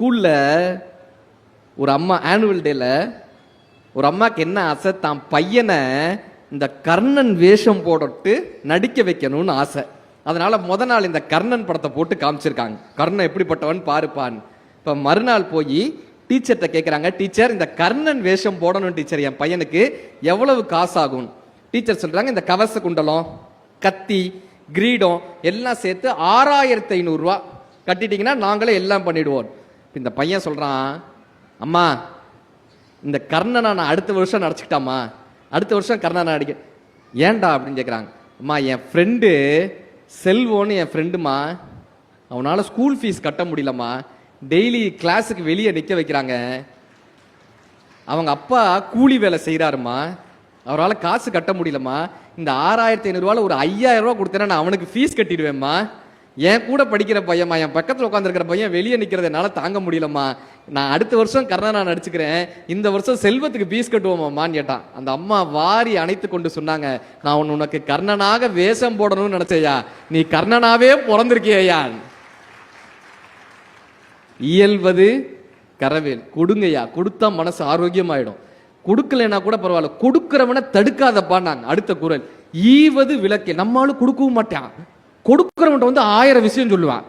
ஸ்கூலில் ஒரு அம்மா ஆனுவல் டேல ஒரு அம்மாவுக்கு என்ன ஆசை? தான் பையனை இந்த கர்ணன் வேஷம் போடட்டு நடிக்க வைக்கணும்னு ஆசை. அதனால முத நாள் இந்த கர்ணன் படத்தை போட்டு காமிச்சிருக்காங்க. கர்ணன் எப்படிப்பட்டவன் பாருப்பான். இப்ப மறுநாள் போய் டீச்சர்கிட்ட கேட்குறாங்க டீச்சர் இந்த கர்ணன் வேஷம் போடணும் டீச்சர் என் பையனுக்கு எவ்வளவு காசு ஆகும் டீச்சர் சொல்றாங்க இந்த கவச குண்டலம் கத்தி கிரீடம் எல்லாம் சேர்த்து ஆறாயிரத்தி ஐநூறுரூவா கட்டிட்டீங்கன்னா நாங்களே எல்லாம் பண்ணிடுவோம். இந்த பையன் சொல்கிறான் அம்மா இந்த கர்ணனை நான் அடுத்த வருஷம் நடிச்சுக்கிட்டாம்மா. அடுத்த வருஷம் கர்ணனை நடிக்க ஏன்டா? அப்படின்னு கேட்குறாங்க அம்மா என் ஃப்ரெண்டு செல்வோன்னு என் ஃப்ரெண்டுமா அவனால் ஸ்கூல் ஃபீஸ் கட்ட முடியலம்மா. டெய்லி கிளாஸுக்கு வெளியே நிற்க வைக்கிறாங்க. அவங்க அப்பா கூலி வேலை செய்கிறாருமா அவரால் காசு கட்ட முடியலம்மா. இந்த ஆறாயிரத்தி ஐநூறுரூவால ஒரு ஐயாயிரம் ரூபா கொடுத்தேன்னா நான் அவனுக்கு ஃபீஸ் கட்டிடுவேம்மா. என் கூட படிக்கிற பையன்மா என் பக்கத்தில் உட்காந்துருக்கிற பையன் வெளியே நிற்கிறத என்னால் தாங்க முடியலம்மா. நான் அடுத்த வருஷம் கர்ணனா நடிச்சுக்கிறேன். இந்த வருஷம் செல்வத்துக்கு பீஸ் கட்டுவோமான்னு கேட்டான். அந்த அம்மா வாரி அணைத்து கொண்டு சொன்னாங்க நான் உனக்கு கர்ணனாக வேஷம் போடணும்னு நினைச்சையா நீ கர்ணனாவே பிறந்திருக்கியா இயல்வது கரவேல். கொடுங்கய்யா கொடுத்தா மனசு ஆரோக்கியமாயிடும். கொடுக்கலைன்னா கூட பரவாயில்ல. கொடுக்கிறவனை தடுக்காதப்பான்னாங்க அடுத்த குரல். ஈவது விளக்கே. நம்மளும் கொடுக்கவும் மாட்டான். கொடுக்குறவன்ட்ட வந்து ஆயிரம் விஷயம் சொல்லுவான்.